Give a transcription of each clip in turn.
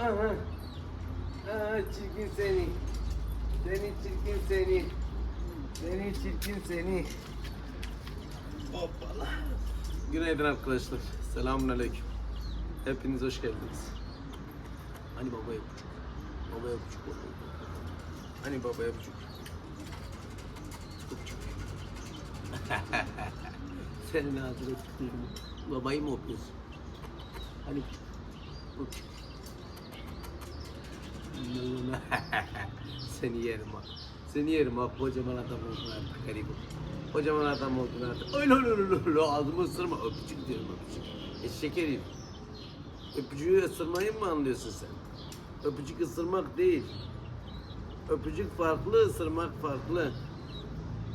Aha. Aha çirkin seni. Seni çirkin seni. Seni çirkin seni. Hoppala. Günaydın arkadaşlar. Selamun aleyküm. Hepiniz hoş geldiniz. Hani baba yapıcık. Baba baba. Hani baba. Yapıcık. Senin ağzına tükürdüm. Babayı mı öpüyorsun? Hani öpücük. Seni yerim ha. Seni yerim ha. Kocaman adam oldun artık garibu. Kocaman adam oldun artık. Öyle öyle öyle öyle ağzımı ısırma. Öpücük diyorum öpücük. Eşek herif. Öpücüğü ısırmayı mı anlıyorsun sen? Öpücük ısırmak değil. Öpücük farklı, ısırmak farklı.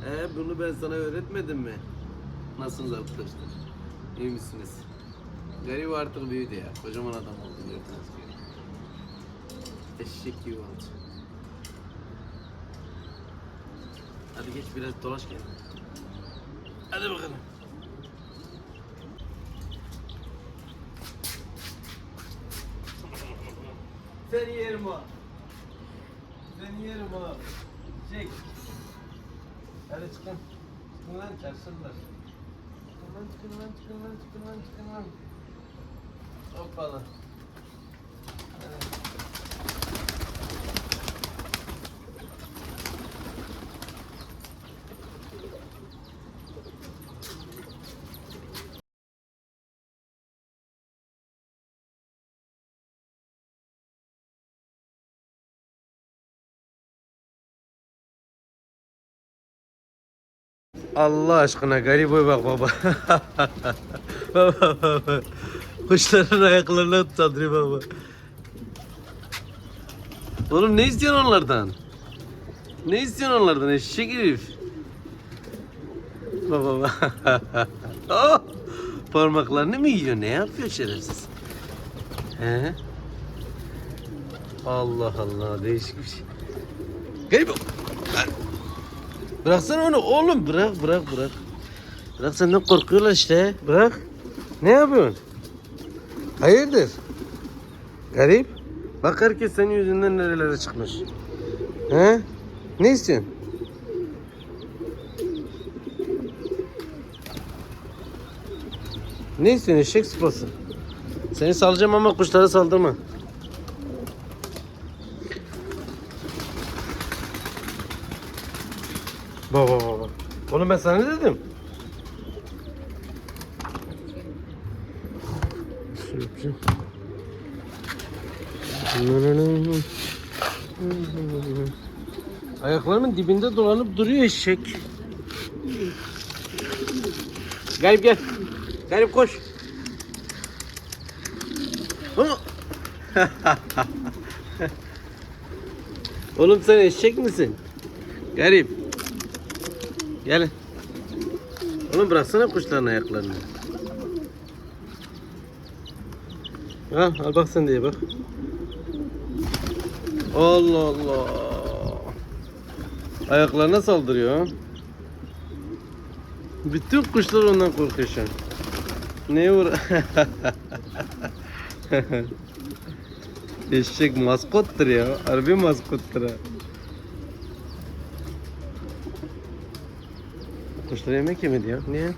Ee, bunu ben sana öğretmedim mi? Nasılsınız arkadaşlar? İyi misiniz? Garip artık büyüdü ya. Kocaman adam oldu gördüğünüz gibi. Eşek gibi oldu. Hadi geç biraz dolaş gel. Hadi bakalım. Seni yerim ha. Seni yerim ha. Çek. Hadi çıkın. Çıkın lan çarşırlar. Çıkın lan çıkın lan çıkın lan çıkın lan çıkın lan. Hoppala. Allah aşkına gariboy bak baba. baba. Kuşların ayaklarına tutandırıyor baba. Oğlum ne istiyorsun onlardan? Ne istiyorsun onlardan eşek herif? Baba baba. oh! Parmaklarını mı yiyor? Ne yapıyor şerefsiz? He? Allah Allah değişik bir şey. Garibo. Bıraksana onu oğlum bırak bırak bırak. Bırak senden korkuyorlar işte. Bırak. Ne yapıyorsun? Hayırdır? Garip. Bak herkes senin yüzünden nerelere çıkmış. He? Ne istiyorsun? Ne istiyorsun eşek sıpası? Seni salacağım ama kuşlara saldırma. Baba baba. Oğlum ben sana ne dedim? Ayaklarımın dibinde dolanıp duruyor eşek. Garip gel. Garip koş. Oğlum sen eşek misin? Garip. Gel. Oğlum bıraksana kuşların ayaklarını. Ha, al bak sen diye bak. Allah Allah. Ayaklarına saldırıyor. Bütün kuşlar ondan korkuyor şu an. Neye uğra... Eşek maskottur ya. Harbi maskottur ha. Kuşlar yemek yemedi ya. Niye?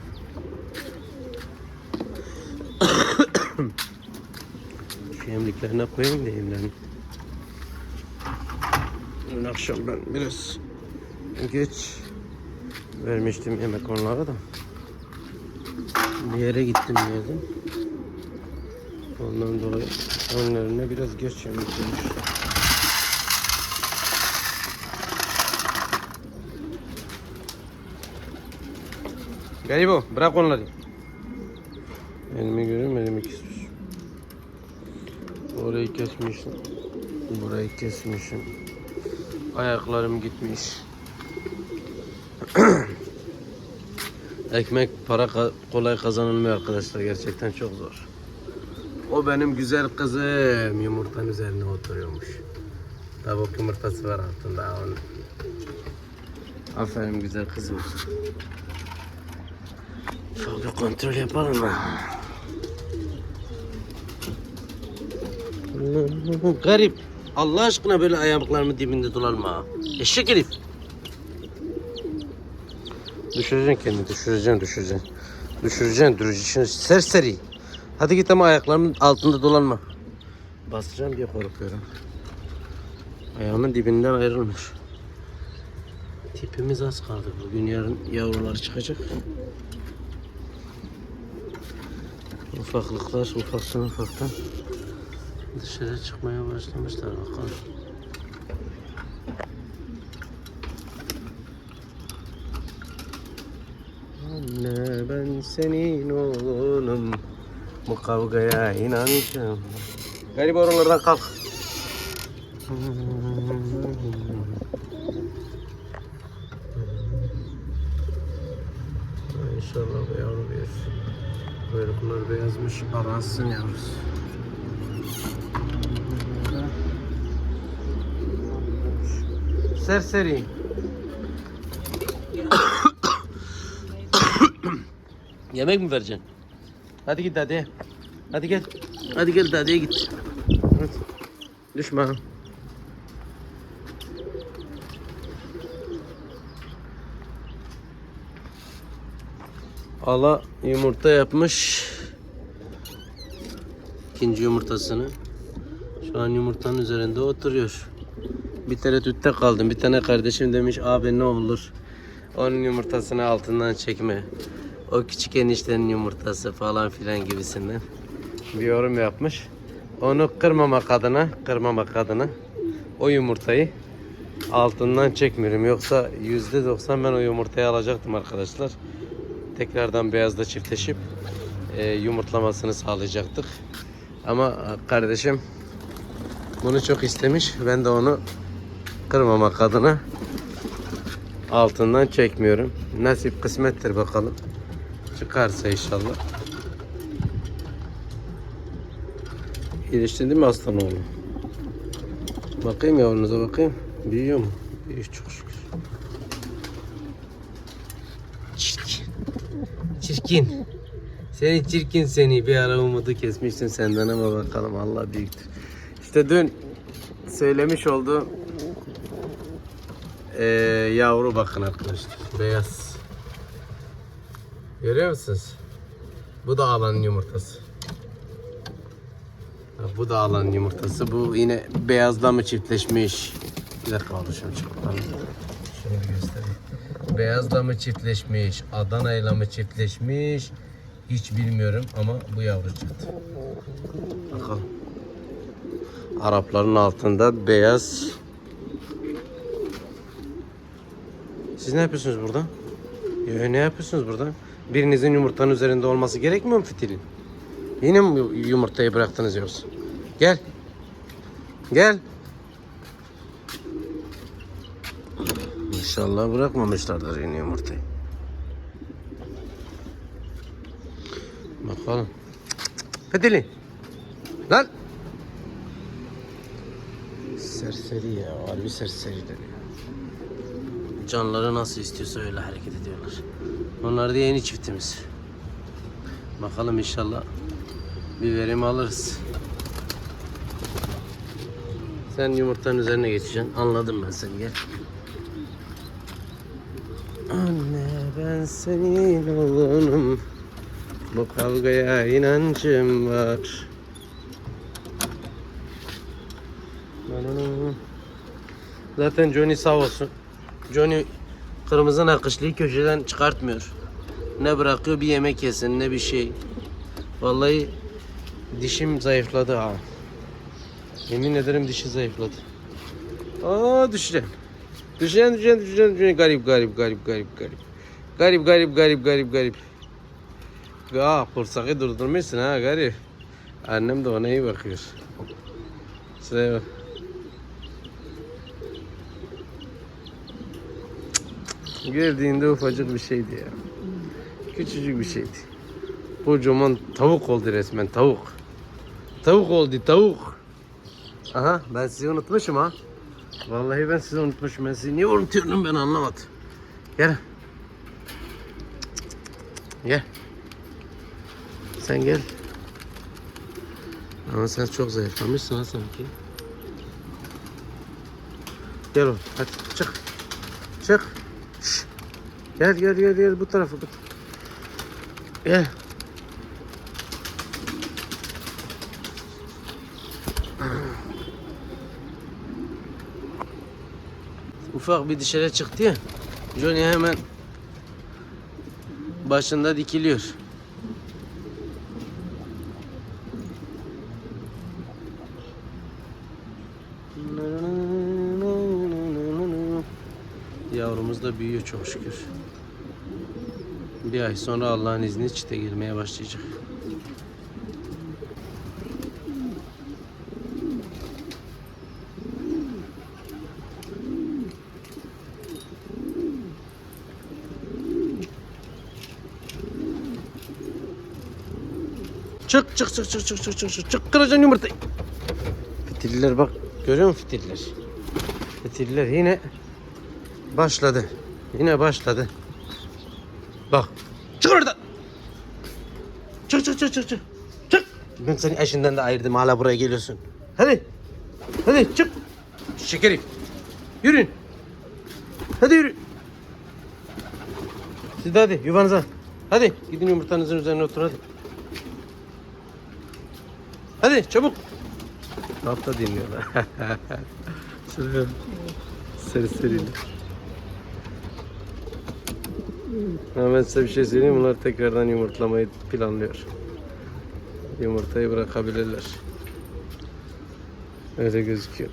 Şu yemliklerine koyayım da yemlerini. Dün akşam ben biraz geç vermiştim yemek onlara da. Bir yere gittim yedim. Ondan dolayı önlerine biraz geç yemek yemiş. Garibo bırak onları. Elimi görüyorum elimi kesmiş. Orayı kesmişim. Burayı kesmişim. Ayaklarım gitmiş. Ekmek para kolay kazanılmıyor arkadaşlar. Gerçekten çok zor. O benim güzel kızım yumurtanın üzerine oturuyormuş. Tavuk yumurtası var altında onun. Aferin güzel kızım. Şöyle kontrol yapalım mı? Garip. Allah aşkına böyle ayaklarımın dibinde dolanma. Eşek herif. Düşüreceksin kendini, düşüreceksin, düşüreceksin. Düşüreceksin, düşüreceksin. Serseri. Hadi git ama ayaklarımın altında dolanma. Basacağım diye korkuyorum. Ayağımın dibinden ayrılmış. Tipimiz az kaldı. Bugün yarın yavrular çıkacak. Ufaklıklar ufaktan ufaktan. Dışarı çıkmaya başlamışlar bakalım. Anne ben senin oğlunum. Bu kavgaya inanacağım. Garip oralardan kalk İnşallah bu yavru bir Kuyruklar aransın yavrusu Serseri Yemek mi vereceksin? Hadi git hadi. Hadi gel. Hadi gel hadi git. Hadi. Düşme. Ala yumurta yapmış. İkinci yumurtasını. Şu an yumurtanın üzerinde oturuyor. Bir tereddütte kaldım. Bir tane kardeşim demiş abi ne olur onun yumurtasını altından çekme. O küçük eniştenin yumurtası falan filan gibisinden bir yorum yapmış. Onu kırmamak adına, kırmamak adına o yumurtayı altından çekmiyorum. Yoksa yüzde doksan ben o yumurtayı alacaktım arkadaşlar. Tekrardan beyazda çiftleşip e, yumurtlamasını sağlayacaktık. Ama kardeşim bunu çok istemiş. Ben de onu kırmamak adına altından çekmiyorum. Nasip kısmettir bakalım. Çıkarsa inşallah. İyileşti mi aslan oğlum? Bakayım yavrunuza bakayım. Büyüyor mu? Büyüyor çok şükür. Çirkin. Çirkin. Seni çirkin seni bir ara umudu kesmiştim senden ama bakalım Allah büyüktür. İşte dün söylemiş olduğum ee, yavru bakın arkadaşlar. Beyaz. Görüyor musunuz? Bu da alanın yumurtası. Bu da alanın yumurtası. Bu yine beyazla mı çiftleşmiş? Bir dakika alışım çıkalım. Şunu göstereyim. Beyazla mı çiftleşmiş? Adana'yla mı çiftleşmiş? Hiç bilmiyorum ama bu yavru çıktı. Bakalım. Arapların altında beyaz Siz ne yapıyorsunuz burada? Ya ne yapıyorsunuz burada? Birinizin yumurtanın üzerinde olması gerekmiyor mu fitilin? Yine mi yumurtayı bıraktınız yoksa? Gel. Gel. İnşallah bırakmamışlardır yine yumurtayı. Bakalım. Fitili. Lan. Serseri ya. Harbi serseriler ya. Canları nasıl istiyorsa öyle hareket ediyorlar. Onlar da yeni çiftimiz. Bakalım inşallah bir verim alırız. Sen yumurtanın üzerine geçeceksin. Anladım ben seni gel. Anne ben senin oğlunum. Bu kavgaya inancım var. Zaten Johnny sağ olsun. Johnny kırmızı nakışlıyı köşeden çıkartmıyor. Ne bırakıyor bir yemek yesin ne bir şey. Vallahi dişim zayıfladı ha. Yemin ederim dişi zayıfladı. Aa düşeceksin. Düşeceksin düşeceksin düşeceksin. düşeceksin. Garip garip garip garip garip. Garip garip garip garip garip. Aa kursağı durdurmuşsun ha garip. Annem de ona iyi bakıyor. Şuraya bak. Geldiğinde ufacık bir şeydi ya. Küçücük bir şeydi. Kocaman tavuk oldu resmen tavuk. Tavuk oldu tavuk. Aha ben sizi unutmuşum ha. Vallahi ben sizi unutmuşum. Ben sizi niye unutuyorum ben anlamadım. Gel. Gel. Sen gel. Ama sen çok zayıflamışsın ha sanki. Gel oğlum hadi çık. Çık. Şş. Gel gel gel gel bu tarafa. Bu. Gel. Ufak bir dışarı çıktı ya. Johnny hemen başında dikiliyor. Da büyüyor çok şükür. Bir ay sonra Allah'ın izniyle çite girmeye başlayacak. Çık çık çık çık çık çık çık çık çık kıracaksın yumurtayı. Fitiller bak görüyor musun fitiller? Fitiller yine başladı. Yine başladı. Bak çık oradan. Çık çık çık çık çık. Çık. Ben seni eşinden de ayırdım hala buraya geliyorsun. Hadi. Hadi çık. Şekerim. Yürüyün. Hadi yürü. Siz de hadi yuvanıza. Hadi gidin yumurtanızın üzerine oturun hadi. Hadi çabuk. Hafta dinliyorlar. Şöyle serseriyle. Ama size bir şey söyleyeyim. Bunlar tekrardan yumurtlamayı planlıyor. Yumurtayı bırakabilirler. Öyle gözüküyor.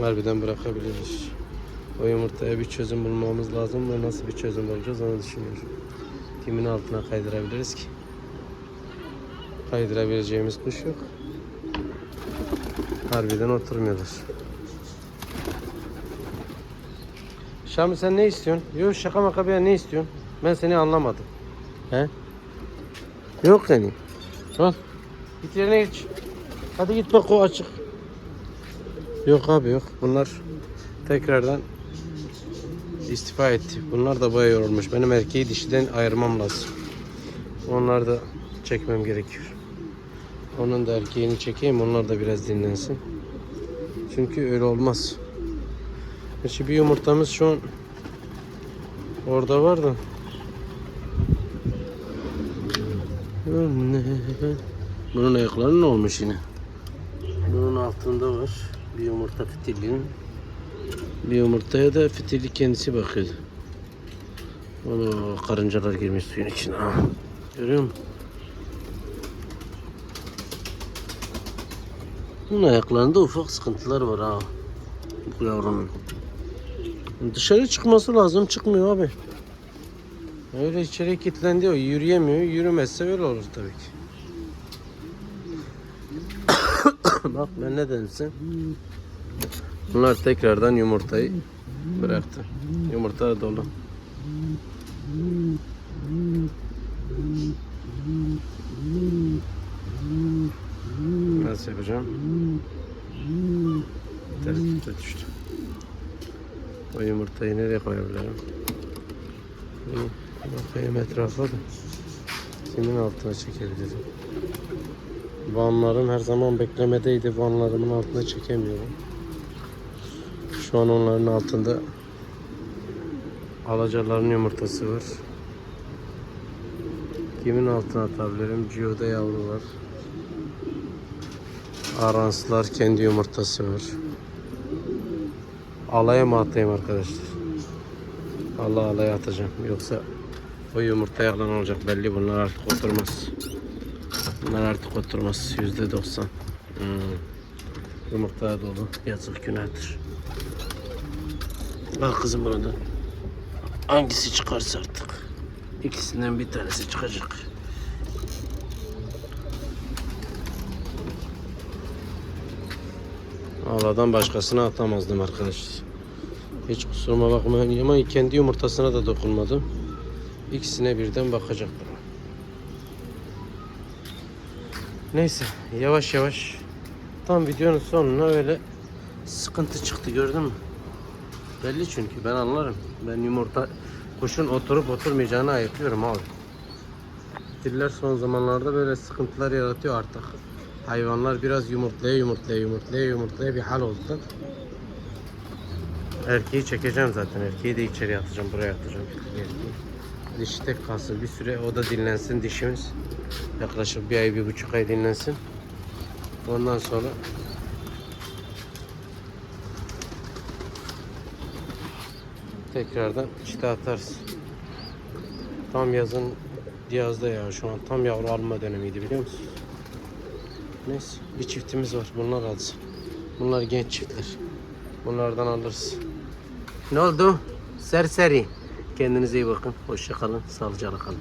Harbiden bırakabiliriz. O yumurtaya bir çözüm bulmamız lazım ve nasıl bir çözüm bulacağız onu düşünüyorum. Kimin altına kaydırabiliriz ki? Kaydırabileceğimiz kuş yok. Harbiden oturmuyorlar. Şami sen ne istiyorsun? Yok şaka maka bir ne istiyorsun? Ben seni anlamadım. He? Yok yani. Al. Git yerine geç. Hadi git bak o açık. Yok abi yok. Bunlar tekrardan istifa etti. Bunlar da bayağı yorulmuş. Benim erkeği dişiden ayırmam lazım. Onlar da çekmem gerekiyor. Onun da erkeğini çekeyim. Onlar da biraz dinlensin. Çünkü öyle olmaz. Şimdi bir yumurtamız şu an orada var da. Bunun ayakları ne olmuş yine? Bunun altında var. Bir yumurta fitilinin. Bir yumurtaya da fitili kendisi bakıyordu. Onu karıncalar girmiş suyun içine. Ha. Görüyor musun? Bunun ayaklarında ufak sıkıntılar var ha. Bu yavrunun. Dışarı çıkması lazım. Çıkmıyor abi. Öyle içeri kilitlendi o. Yürüyemiyor. Yürümezse öyle olur tabii ki. Bak ben ne dedim sen? Bunlar tekrardan yumurtayı bıraktı. Yumurta dolu. Nasıl yapacağım? Tertipte düştü. O yumurtayı nereye koyabilirim? Bakayım etrafa da. Kimin altına çekebilirim? Vanlarım her zaman beklemedeydi. Vanlarımın altına çekemiyorum. Şu an onların altında alacaların yumurtası var. Kimin altına atabilirim? Cio'da yavru var. Aranslar kendi yumurtası var. Alaya mı atayım arkadaşlar? Allah alaya atacağım. Yoksa o yumurta yalan olacak belli. Bunlar artık oturmaz. Bunlar artık oturmaz. Yüzde doksan. Hmm. Yumurta dolu. Yazık günahtır. Bak kızım burada. Hangisi çıkarsa artık. İkisinden bir tanesi çıkacak. Ağladan başkasına atamazdım arkadaşlar. Hiç kusuruma bakmayın ama kendi yumurtasına da dokunmadım. İkisine birden bakacaktım. Neyse yavaş yavaş tam videonun sonuna öyle sıkıntı çıktı gördün mü? Belli çünkü ben anlarım. Ben yumurta kuşun oturup oturmayacağını ayıklıyorum abi. Diller son zamanlarda böyle sıkıntılar yaratıyor artık. Hayvanlar biraz yumurtlaya yumurtlaya yumurtlaya yumurtlaya bir hal oldular. Erkeği çekeceğim zaten. Erkeği de içeri atacağım. Buraya atacağım. Erkeği. Dişi tek kalsın bir süre. O da dinlensin dişimiz. Yaklaşık bir ay, bir buçuk ay dinlensin. Ondan sonra tekrardan çite atarız. Tam yazın Diyaz'da ya şu an tam yavru alma dönemiydi biliyor musun? Neyse bir çiftimiz var bunlar alsın. Bunlar genç çiftler. Bunlardan alırız. Ne oldu? Serseri. Kendinize iyi bakın. Hoşça kalın. Sağlıcakla kalın.